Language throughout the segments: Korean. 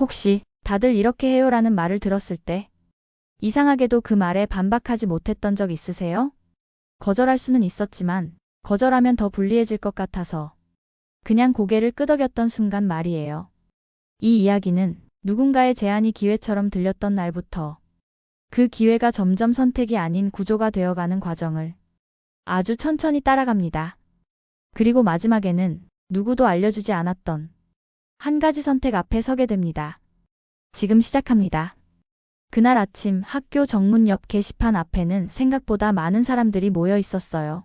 혹시 다들 이렇게 해요라는 말을 들었을 때 이상하게도 그 말에 반박하지 못했던 적 있으세요? 거절할 수는 있었지만 거절하면 더 불리해질 것 같아서 그냥 고개를 끄덕였던 순간 말이에요. 이 이야기는 누군가의 제안이 기회처럼 들렸던 날부터 그 기회가 점점 선택이 아닌 구조가 되어가는 과정을 아주 천천히 따라갑니다. 그리고 마지막에는 누구도 알려주지 않았던 한 가지 선택 앞에 서게 됩니다. 지금 시작합니다. 그날 아침 학교 정문 옆 게시판 앞에는 생각보다 많은 사람들이 모여 있었어요.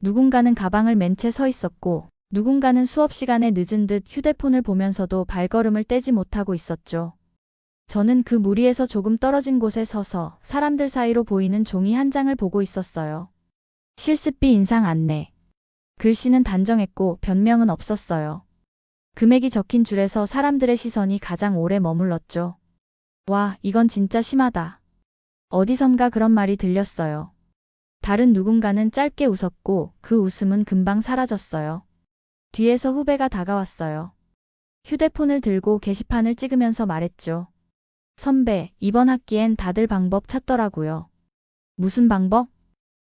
누군가는 가방을 맨 채 서 있었고, 누군가는 수업 시간에 늦은 듯 휴대폰을 보면서도 발걸음을 떼지 못하고 있었죠. 저는 그 무리에서 조금 떨어진 곳에 서서 사람들 사이로 보이는 종이 한 장을 보고 있었어요. 실습비 인상 안내. 글씨는 단정했고 변명은 없었어요. 금액이 적힌 줄에서 사람들의 시선이 가장 오래 머물렀죠. 와, 이건 진짜 심하다. 어디선가 그런 말이 들렸어요. 다른 누군가는 짧게 웃었고 그 웃음은 금방 사라졌어요. 뒤에서 후배가 다가왔어요. 휴대폰을 들고 게시판을 찍으면서 말했죠. 선배, 이번 학기엔 다들 방법 찾더라고요. 무슨 방법?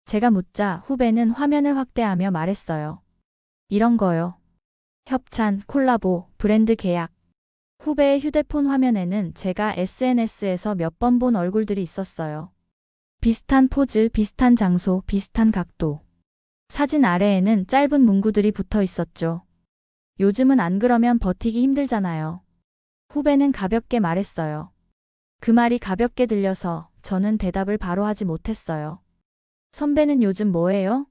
제가 묻자 후배는 화면을 확대하며 말했어요. 이런 거요. 협찬, 콜라보, 브랜드 계약. 후배의 휴대폰 화면에는 제가 SNS에서 몇 번 본 얼굴들이 있었어요. 비슷한 포즈, 비슷한 장소, 비슷한 각도. 사진 아래에는 짧은 문구들이 붙어 있었죠. 요즘은 안 그러면 버티기 힘들잖아요. 후배는 가볍게 말했어요. 그 말이 가볍게 들려서 저는 대답을 바로 하지 못했어요. 선배는 요즘 뭐해요?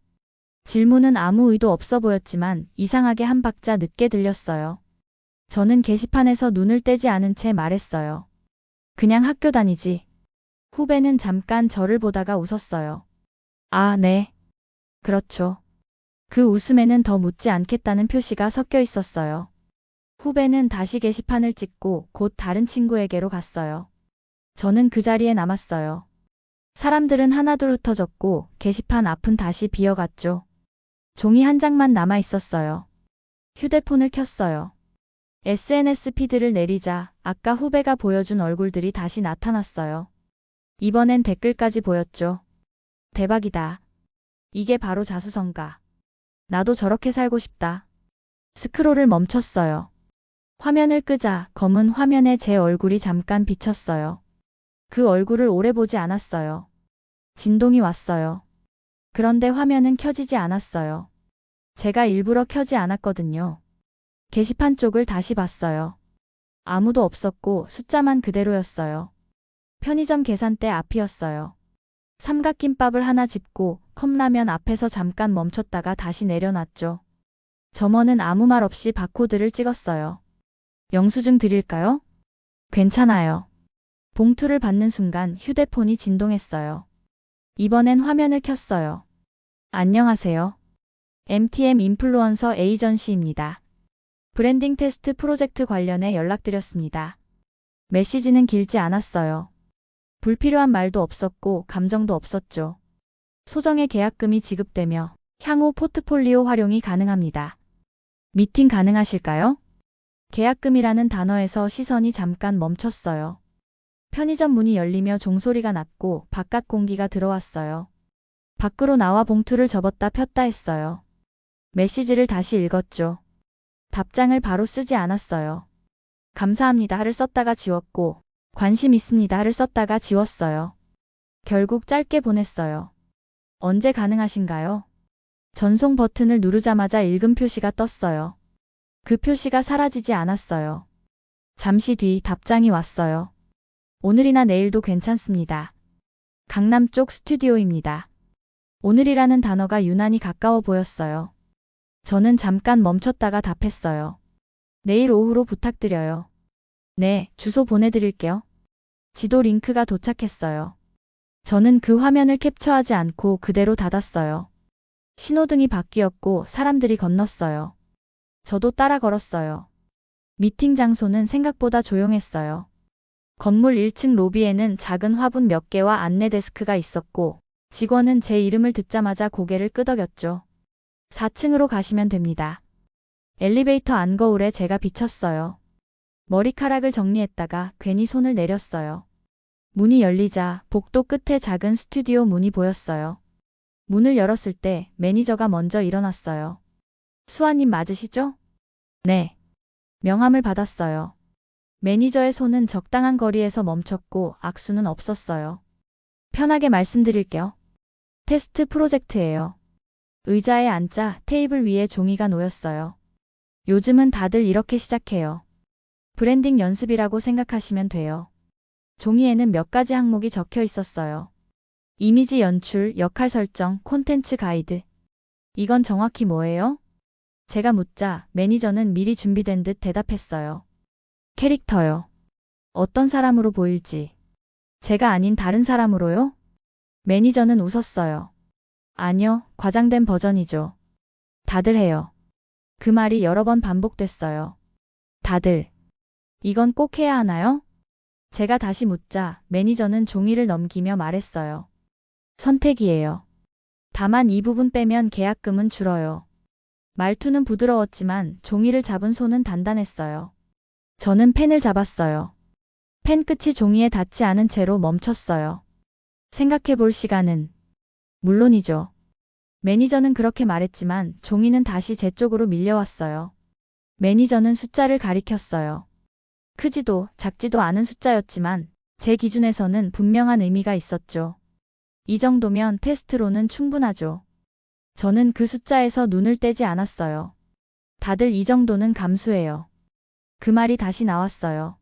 질문은 아무 의도 없어 보였지만 이상하게 한 박자 늦게 들렸어요. 저는 게시판에서 눈을 떼지 않은 채 말했어요. 그냥 학교 다니지. 후배는 잠깐 저를 보다가 웃었어요. 아, 네. 그렇죠. 그 웃음에는 더 묻지 않겠다는 표시가 섞여 있었어요. 후배는 다시 게시판을 찍고 곧 다른 친구에게로 갔어요. 저는 그 자리에 남았어요. 사람들은 하나둘 흩어졌고 게시판 앞은 다시 비어갔죠. 종이 한 장만 남아 있었어요. 휴대폰을 켰어요. SNS 피드를 내리자 아까 후배가 보여준 얼굴들이 다시 나타났어요. 이번엔 댓글까지 보였죠. 대박이다. 이게 바로 자수성가. 나도 저렇게 살고 싶다. 스크롤을 멈췄어요. 화면을 끄자 검은 화면에 제 얼굴이 잠깐 비쳤어요. 그 얼굴을 오래 보지 않았어요. 진동이 왔어요. 그런데 화면은 켜지지 않았어요. 제가 일부러 켜지 않았거든요. 게시판 쪽을 다시 봤어요. 아무도 없었고 숫자만 그대로였어요. 편의점 계산대 앞이었어요. 삼각김밥을 하나 집고 컵라면 앞에서 잠깐 멈췄다가 다시 내려놨죠. 점원은 아무 말 없이 바코드를 찍었어요. 영수증 드릴까요? 괜찮아요. 봉투를 받는 순간 휴대폰이 진동했어요. 이번엔 화면을 켰어요. 안녕하세요. MTM 인플루언서 에이전시입니다. 브랜딩 테스트 프로젝트 관련해 연락드렸습니다. 메시지는 길지 않았어요. 불필요한 말도 없었고 감정도 없었죠. 소정의 계약금이 지급되며 향후 포트폴리오 활용이 가능합니다. 미팅 가능하실까요? 계약금이라는 단어에서 시선이 잠깐 멈췄어요. 편의점 문이 열리며 종소리가 났고 바깥 공기가 들어왔어요. 밖으로 나와 봉투를 접었다 폈다 했어요. 메시지를 다시 읽었죠. 답장을 바로 쓰지 않았어요. 감사합니다를 썼다가 지웠고 관심 있습니다를 썼다가 지웠어요. 결국 짧게 보냈어요. 언제 가능하신가요? 전송 버튼을 누르자마자 읽음 표시가 떴어요. 그 표시가 사라지지 않았어요. 잠시 뒤 답장이 왔어요. 오늘이나 내일도 괜찮습니다. 강남 쪽 스튜디오입니다. 오늘이라는 단어가 유난히 가까워 보였어요. 저는 잠깐 멈췄다가 답했어요. 내일 오후로 부탁드려요. 네, 주소 보내드릴게요. 지도 링크가 도착했어요. 저는 그 화면을 캡처하지 않고 그대로 닫았어요. 신호등이 바뀌었고 사람들이 건넜어요. 저도 따라 걸었어요. 미팅 장소는 생각보다 조용했어요. 건물 1층 로비에는 작은 화분 몇 개와 안내 데스크가 있었고 직원은 제 이름을 듣자마자 고개를 끄덕였죠. 4층으로 가시면 됩니다. 엘리베이터 안 거울에 제가 비쳤어요. 머리카락을 정리했다가 괜히 손을 내렸어요. 문이 열리자 복도 끝에 작은 스튜디오 문이 보였어요. 문을 열었을 때 매니저가 먼저 일어났어요. 수아님 맞으시죠? 네. 명함을 받았어요. 매니저의 손은 적당한 거리에서 멈췄고 악수는 없었어요. 편하게 말씀드릴게요. 테스트 프로젝트예요. 의자에 앉자 테이블 위에 종이가 놓였어요. 요즘은 다들 이렇게 시작해요. 브랜딩 연습이라고 생각하시면 돼요. 종이에는 몇 가지 항목이 적혀 있었어요. 이미지 연출, 역할 설정, 콘텐츠 가이드. 이건 정확히 뭐예요? 제가 묻자 매니저는 미리 준비된 듯 대답했어요. 캐릭터요. 어떤 사람으로 보일지. 제가 아닌 다른 사람으로요? 매니저는 웃었어요. 아니요, 과장된 버전이죠. 다들 해요. 그 말이 여러 번 반복됐어요. 다들. 이건 꼭 해야 하나요? 제가 다시 묻자 매니저는 종이를 넘기며 말했어요. 선택이에요. 다만 이 부분 빼면 계약금은 줄어요. 말투는 부드러웠지만 종이를 잡은 손은 단단했어요. 저는 펜을 잡았어요. 펜 끝이 종이에 닿지 않은 채로 멈췄어요. 생각해 볼 시간은 물론이죠. 매니저는 그렇게 말했지만 종이는 다시 제 쪽으로 밀려왔어요. 매니저는 숫자를 가리켰어요. 크지도 작지도 않은 숫자였지만 제 기준에서는 분명한 의미가 있었죠. 이 정도면 테스트로는 충분하죠. 저는 그 숫자에서 눈을 떼지 않았어요. 다들 이 정도는 감수해요. 그 말이 다시 나왔어요.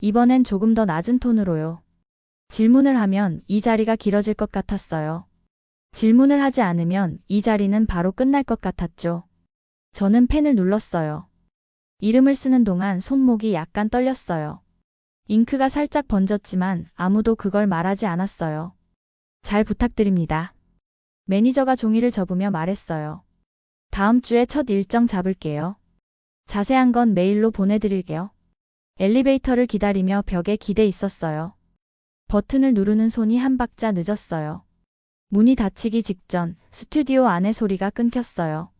이번엔 조금 더 낮은 톤으로요. 질문을 하면 이 자리가 길어질 것 같았어요. 질문을 하지 않으면 이 자리는 바로 끝날 것 같았죠. 저는 펜을 눌렀어요. 이름을 쓰는 동안 손목이 약간 떨렸어요. 잉크가 살짝 번졌지만 아무도 그걸 말하지 않았어요. 잘 부탁드립니다. 매니저가 종이를 접으며 말했어요. 다음 주에 첫 일정 잡을게요. 자세한 건 메일로 보내드릴게요. 엘리베이터를 기다리며 벽에 기대 있었어요. 버튼을 누르는 손이 한 박자 늦었어요. 문이 닫히기 직전 스튜디오 안의 소리가 끊겼어요.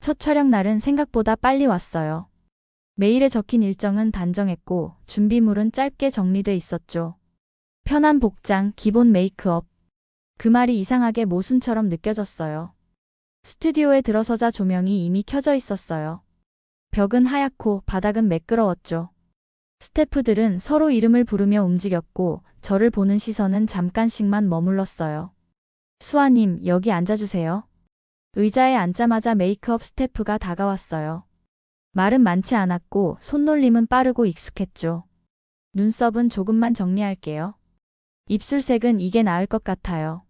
첫 촬영 날은 생각보다 빨리 왔어요. 메일에 적힌 일정은 단정했고 준비물은 짧게 정리돼 있었죠. 편한 복장, 기본 메이크업. 그 말이 이상하게 모순처럼 느껴졌어요. 스튜디오에 들어서자 조명이 이미 켜져 있었어요. 벽은 하얗고 바닥은 매끄러웠죠. 스태프들은 서로 이름을 부르며 움직였고 저를 보는 시선은 잠깐씩만 머물렀어요. 수아님, 여기 앉아주세요. 의자에 앉자마자 메이크업 스태프가 다가왔어요. 말은 많지 않았고 손놀림은 빠르고 익숙했죠. 눈썹은 조금만 정리할게요. 입술색은 이게 나을 것 같아요.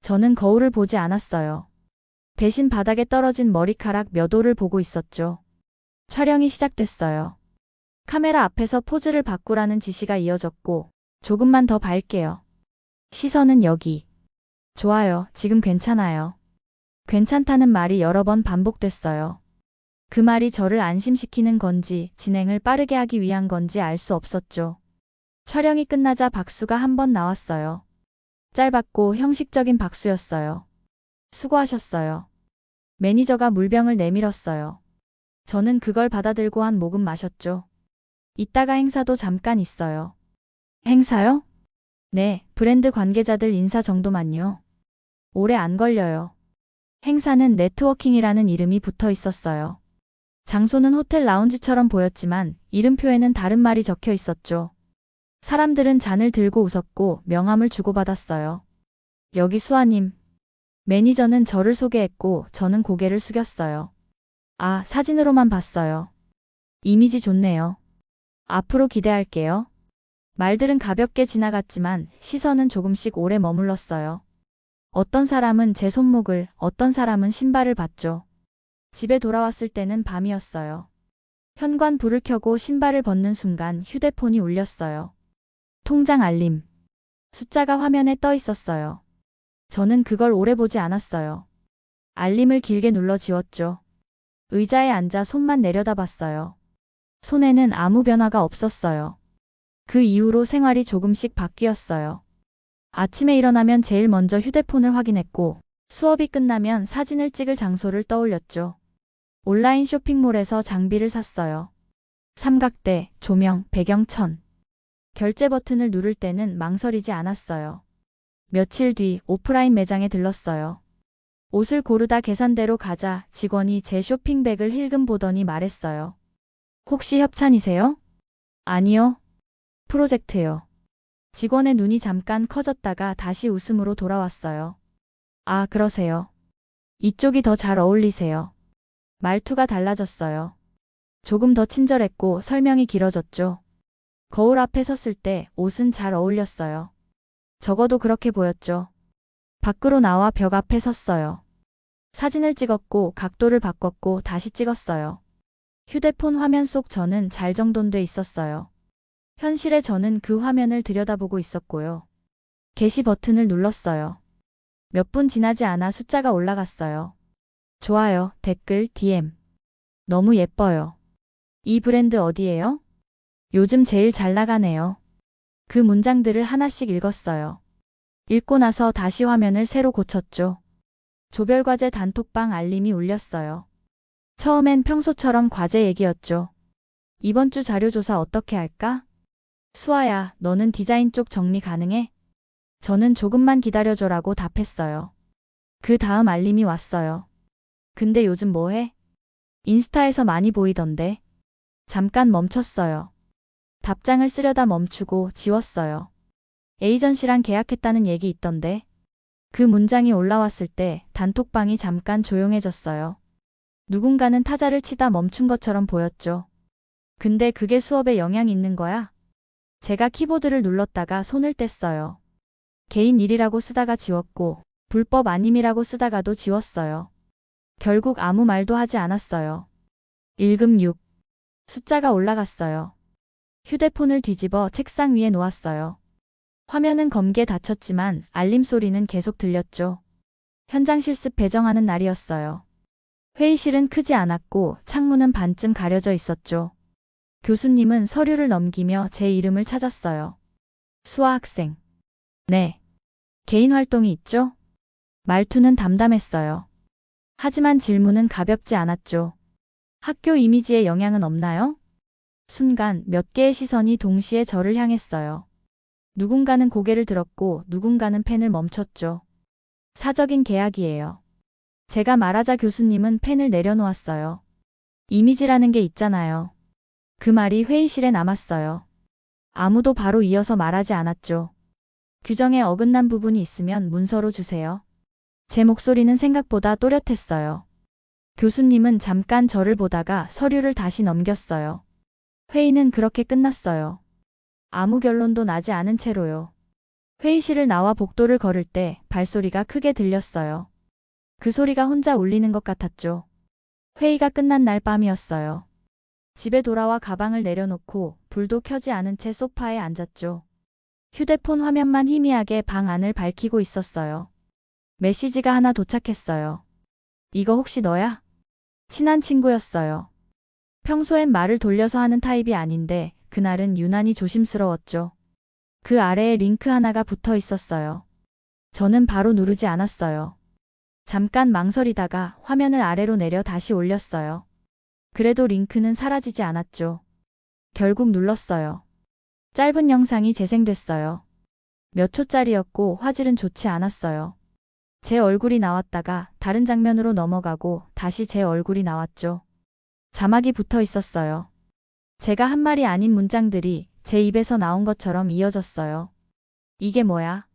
저는 거울을 보지 않았어요. 대신 바닥에 떨어진 머리카락 몇 올을 보고 있었죠. 촬영이 시작됐어요. 카메라 앞에서 포즈를 바꾸라는 지시가 이어졌고 조금만 더 밝게요. 시선은 여기. 좋아요. 지금 괜찮아요. 괜찮다는 말이 여러 번 반복됐어요. 그 말이 저를 안심시키는 건지 진행을 빠르게 하기 위한 건지 알 수 없었죠. 촬영이 끝나자 박수가 한 번 나왔어요. 짧았고 형식적인 박수였어요. 수고하셨어요. 매니저가 물병을 내밀었어요. 저는 그걸 받아들고 한 모금 마셨죠. 이따가 행사도 잠깐 있어요. 행사요? 네, 브랜드 관계자들 인사 정도만요. 오래 안 걸려요. 행사는 네트워킹이라는 이름이 붙어 있었어요. 장소는 호텔 라운지처럼 보였지만 이름표에는 다른 말이 적혀 있었죠. 사람들은 잔을 들고 웃었고 명함을 주고받았어요. 여기 수아님. 매니저는 저를 소개했고 저는 고개를 숙였어요. 아, 사진으로만 봤어요. 이미지 좋네요. 앞으로 기대할게요. 말들은 가볍게 지나갔지만 시선은 조금씩 오래 머물렀어요. 어떤 사람은 제 손목을, 어떤 사람은 신발을 봤죠. 집에 돌아왔을 때는 밤이었어요. 현관 불을 켜고 신발을 벗는 순간 휴대폰이 울렸어요. 통장 알림. 숫자가 화면에 떠 있었어요. 저는 그걸 오래 보지 않았어요. 알림을 길게 눌러 지웠죠. 의자에 앉아 손만 내려다 봤어요. 손에는 아무 변화가 없었어요. 그 이후로 생활이 조금씩 바뀌었어요. 아침에 일어나면 제일 먼저 휴대폰을 확인했고 수업이 끝나면 사진을 찍을 장소를 떠올렸죠. 온라인 쇼핑몰에서 장비를 샀어요. 삼각대, 조명, 배경천. 결제 버튼을 누를 때는 망설이지 않았어요. 며칠 뒤 오프라인 매장에 들렀어요. 옷을 고르다 계산대로 가자 직원이 제 쇼핑백을 힐금 보더니 말했어요. 혹시 협찬이세요? 아니요. 프로젝트요. 직원의 눈이 잠깐 커졌다가 다시 웃음으로 돌아왔어요. 아, 그러세요. 이쪽이 더 잘 어울리세요. 말투가 달라졌어요. 조금 더 친절했고 설명이 길어졌죠. 거울 앞에 섰을 때 옷은 잘 어울렸어요. 적어도 그렇게 보였죠. 밖으로 나와 벽 앞에 섰어요. 사진을 찍었고 각도를 바꿨고 다시 찍었어요. 휴대폰 화면 속 저는 잘 정돈돼 있었어요. 현실의 저는 그 화면을 들여다보고 있었고요. 게시 버튼을 눌렀어요. 몇 분 지나지 않아 숫자가 올라갔어요. 좋아요, 댓글, DM. 너무 예뻐요. 이 브랜드 어디예요? 요즘 제일 잘 나가네요. 그 문장들을 하나씩 읽었어요. 읽고 나서 다시 화면을 새로 고쳤죠. 조별과제 단톡방 알림이 울렸어요. 처음엔 평소처럼 과제 얘기였죠. 이번 주 자료조사 어떻게 할까? 수아야, 너는 디자인 쪽 정리 가능해? 저는 조금만 기다려줘라고 답했어요. 그 다음 알림이 왔어요. 근데 요즘 뭐 해? 인스타에서 많이 보이던데. 잠깐 멈췄어요. 답장을 쓰려다 멈추고 지웠어요. 에이전시랑 계약했다는 얘기 있던데. 그 문장이 올라왔을 때 단톡방이 잠깐 조용해졌어요. 누군가는 타자를 치다 멈춘 것처럼 보였죠. 근데 그게 수업에 영향 있는 거야? 제가 키보드를 눌렀다가 손을 뗐어요. 개인 일이라고 쓰다가 지웠고, 불법 아님이라고 쓰다가도 지웠어요. 결국 아무 말도 하지 않았어요. 1금 6. 숫자가 올라갔어요. 휴대폰을 뒤집어 책상 위에 놓았어요. 화면은 검게 닫혔지만 알림 소리는 계속 들렸죠. 현장 실습 배정하는 날이었어요. 회의실은 크지 않았고 창문은 반쯤 가려져 있었죠. 교수님은 서류를 넘기며 제 이름을 찾았어요. 수아 학생. 네. 개인 활동이 있죠? 말투는 담담했어요. 하지만 질문은 가볍지 않았죠. 학교 이미지에 영향은 없나요? 순간 몇 개의 시선이 동시에 저를 향했어요. 누군가는 고개를 들었고 누군가는 펜을 멈췄죠. 사적인 계약이에요. 제가 말하자 교수님은 펜을 내려놓았어요. 이미지라는 게 있잖아요. 그 말이 회의실에 남았어요. 아무도 바로 이어서 말하지 않았죠. 규정에 어긋난 부분이 있으면 문서로 주세요. 제 목소리는 생각보다 또렷했어요. 교수님은 잠깐 저를 보다가 서류를 다시 넘겼어요. 회의는 그렇게 끝났어요. 아무 결론도 나지 않은 채로요. 회의실을 나와 복도를 걸을 때 발소리가 크게 들렸어요. 그 소리가 혼자 울리는 것 같았죠. 회의가 끝난 날 밤이었어요. 집에 돌아와 가방을 내려놓고 불도 켜지 않은 채 소파에 앉았죠. 휴대폰 화면만 희미하게 방 안을 밝히고 있었어요. 메시지가 하나 도착했어요. 이거 혹시 너야? 친한 친구였어요. 평소엔 말을 돌려서 하는 타입이 아닌데 그날은 유난히 조심스러웠죠. 그 아래에 링크 하나가 붙어 있었어요. 저는 바로 누르지 않았어요. 잠깐 망설이다가 화면을 아래로 내려 다시 올렸어요. 그래도 링크는 사라지지 않았죠. 결국 눌렀어요. 짧은 영상이 재생됐어요. 몇 초짜리였고 화질은 좋지 않았어요. 제 얼굴이 나왔다가 다른 장면으로 넘어가고 다시 제 얼굴이 나왔죠. 자막이 붙어 있었어요. 제가 한 말이 아닌 문장들이 제 입에서 나온 것처럼 이어졌어요. 이게 뭐야?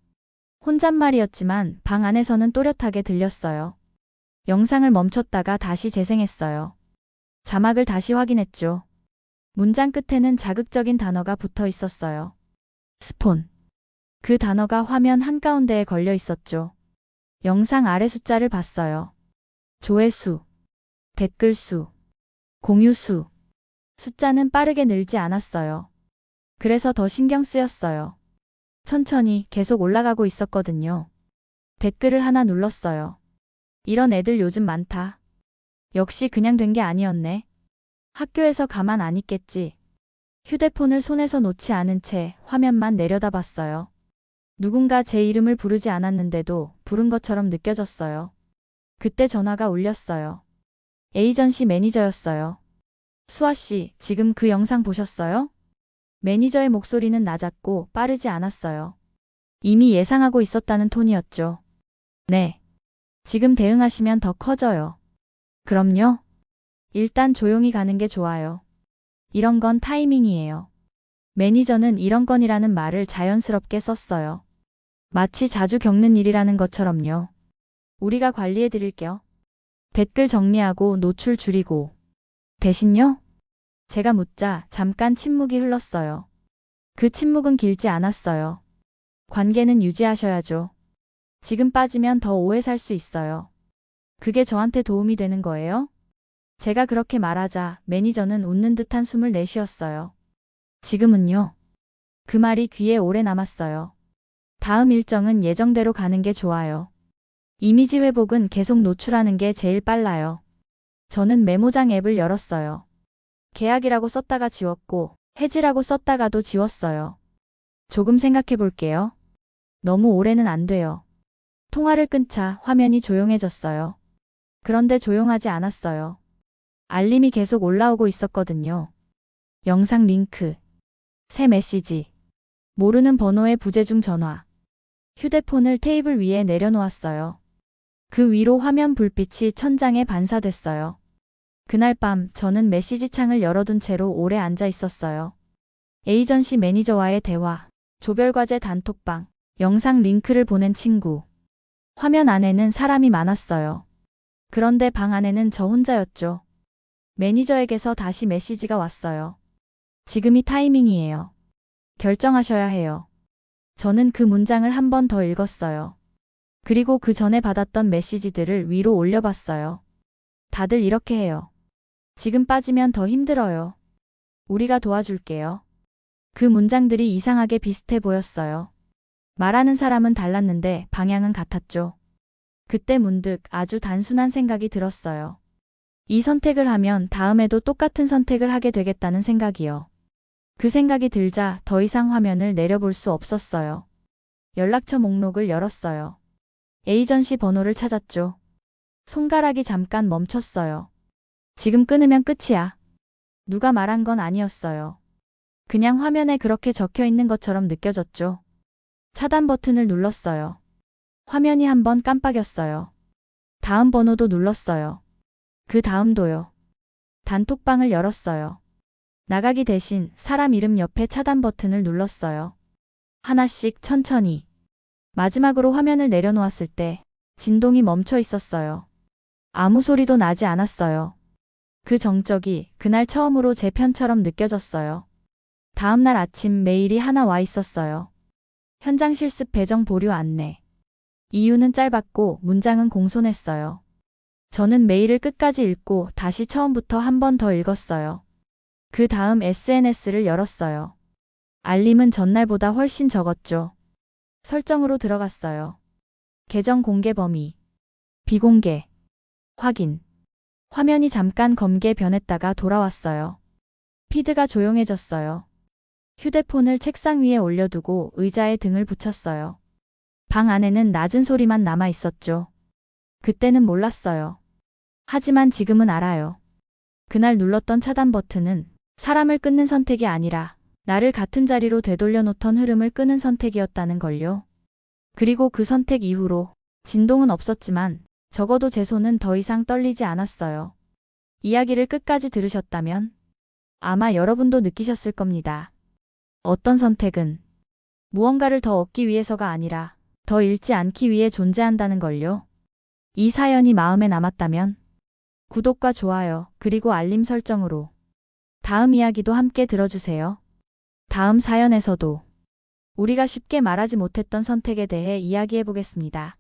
혼잣말이었지만 방 안에서는 또렷하게 들렸어요. 영상을 멈췄다가 다시 재생했어요. 자막을 다시 확인했죠. 문장 끝에는 자극적인 단어가 붙어 있었어요. 스폰. 그 단어가 화면 한가운데에 걸려 있었죠. 영상 아래 숫자를 봤어요. 조회수, 댓글수, 공유수. 숫자는 빠르게 늘지 않았어요. 그래서 더 신경 쓰였어요. 천천히 계속 올라가고 있었거든요. 댓글을 하나 눌렀어요. 이런 애들 요즘 많다. 역시 그냥 된 게 아니었네. 학교에서 가만 안 있겠지. 휴대폰을 손에서 놓지 않은 채 화면만 내려다봤어요. 누군가 제 이름을 부르지 않았는데도 부른 것처럼 느껴졌어요. 그때 전화가 울렸어요. 에이전시 매니저였어요. 수아 씨, 지금 그 영상 보셨어요? 매니저의 목소리는 낮았고 빠르지 않았어요. 이미 예상하고 있었다는 톤이었죠. 네. 지금 대응하시면 더 커져요. 그럼요. 일단 조용히 가는 게 좋아요. 이런 건 타이밍이에요. 매니저는 이런 건이라는 말을 자연스럽게 썼어요. 마치 자주 겪는 일이라는 것처럼요. 우리가 관리해 드릴게요. 댓글 정리하고 노출 줄이고. 대신요? 제가 묻자 잠깐 침묵이 흘렀어요. 그 침묵은 길지 않았어요. 관계는 유지하셔야죠. 지금 빠지면 더 오해 살 수 있어요. 그게 저한테 도움이 되는 거예요? 제가 그렇게 말하자 매니저는 웃는 듯한 숨을 내쉬었어요. 지금은요. 그 말이 귀에 오래 남았어요. 다음 일정은 예정대로 가는 게 좋아요. 이미지 회복은 계속 노출하는 게 제일 빨라요. 저는 메모장 앱을 열었어요. 계약이라고 썼다가 지웠고 해지라고 썼다가도 지웠어요. 조금 생각해 볼게요. 너무 오래는 안 돼요. 통화를 끊자 화면이 조용해졌어요. 그런데 조용하지 않았어요. 알림이 계속 올라오고 있었거든요. 영상 링크, 새 메시지, 모르는 번호의 부재중 전화. 휴대폰을 테이블 위에 내려놓았어요. 그 위로 화면 불빛이 천장에 반사됐어요. 그날 밤 저는 메시지 창을 열어둔 채로 오래 앉아 있었어요. 에이전시 매니저와의 대화, 조별과제 단톡방, 영상 링크를 보낸 친구. 화면 안에는 사람이 많았어요. 그런데 방 안에는 저 혼자였죠. 매니저에게서 다시 메시지가 왔어요. 지금이 타이밍이에요. 결정하셔야 해요. 저는 그 문장을 한 번 더 읽었어요. 그리고 그 전에 받았던 메시지들을 위로 올려봤어요. 다들 이렇게 해요. 지금 빠지면 더 힘들어요. 우리가 도와줄게요. 그 문장들이 이상하게 비슷해 보였어요. 말하는 사람은 달랐는데 방향은 같았죠. 그때 문득 아주 단순한 생각이 들었어요. 이 선택을 하면 다음에도 똑같은 선택을 하게 되겠다는 생각이요. 그 생각이 들자 더 이상 화면을 내려볼 수 없었어요. 연락처 목록을 열었어요. 에이전시 번호를 찾았죠. 손가락이 잠깐 멈췄어요. 지금 끊으면 끝이야. 누가 말한 건 아니었어요. 그냥 화면에 그렇게 적혀 있는 것처럼 느껴졌죠. 차단 버튼을 눌렀어요. 화면이 한번 깜빡였어요. 다음 번호도 눌렀어요. 그 다음도요. 단톡방을 열었어요. 나가기 대신 사람 이름 옆에 차단 버튼을 눌렀어요. 하나씩 천천히. 마지막으로 화면을 내려놓았을 때 진동이 멈춰 있었어요. 아무 소리도 나지 않았어요. 그 정적이 그날 처음으로 제 편처럼 느껴졌어요. 다음날 아침 메일이 하나 와 있었어요. 현장 실습 배정 보류 안내. 이유는 짧았고 문장은 공손했어요. 저는 메일을 끝까지 읽고 다시 처음부터 한 번 더 읽었어요. 그 다음 SNS를 열었어요. 알림은 전날보다 훨씬 적었죠. 설정으로 들어갔어요. 계정 공개 범위. 비공개. 확인. 화면이 잠깐 검게 변했다가 돌아왔어요. 피드가 조용해졌어요. 휴대폰을 책상 위에 올려두고 의자에 등을 붙였어요. 방 안에는 낮은 소리만 남아 있었죠. 그때는 몰랐어요. 하지만 지금은 알아요. 그날 눌렀던 차단 버튼은 사람을 끊는 선택이 아니라 나를 같은 자리로 되돌려 놓던 흐름을 끄는 선택이었다는 걸요. 그리고 그 선택 이후로 진동은 없었지만 적어도 제 손은 더 이상 떨리지 않았어요. 이야기를 끝까지 들으셨다면 아마 여러분도 느끼셨을 겁니다. 어떤 선택은 무언가를 더 얻기 위해서가 아니라 더 잃지 않기 위해 존재한다는 걸요. 이 사연이 마음에 남았다면 구독과 좋아요, 그리고 알림 설정으로 다음 이야기도 함께 들어주세요. 다음 사연에서도 우리가 쉽게 말하지 못했던 선택에 대해 이야기해 보겠습니다.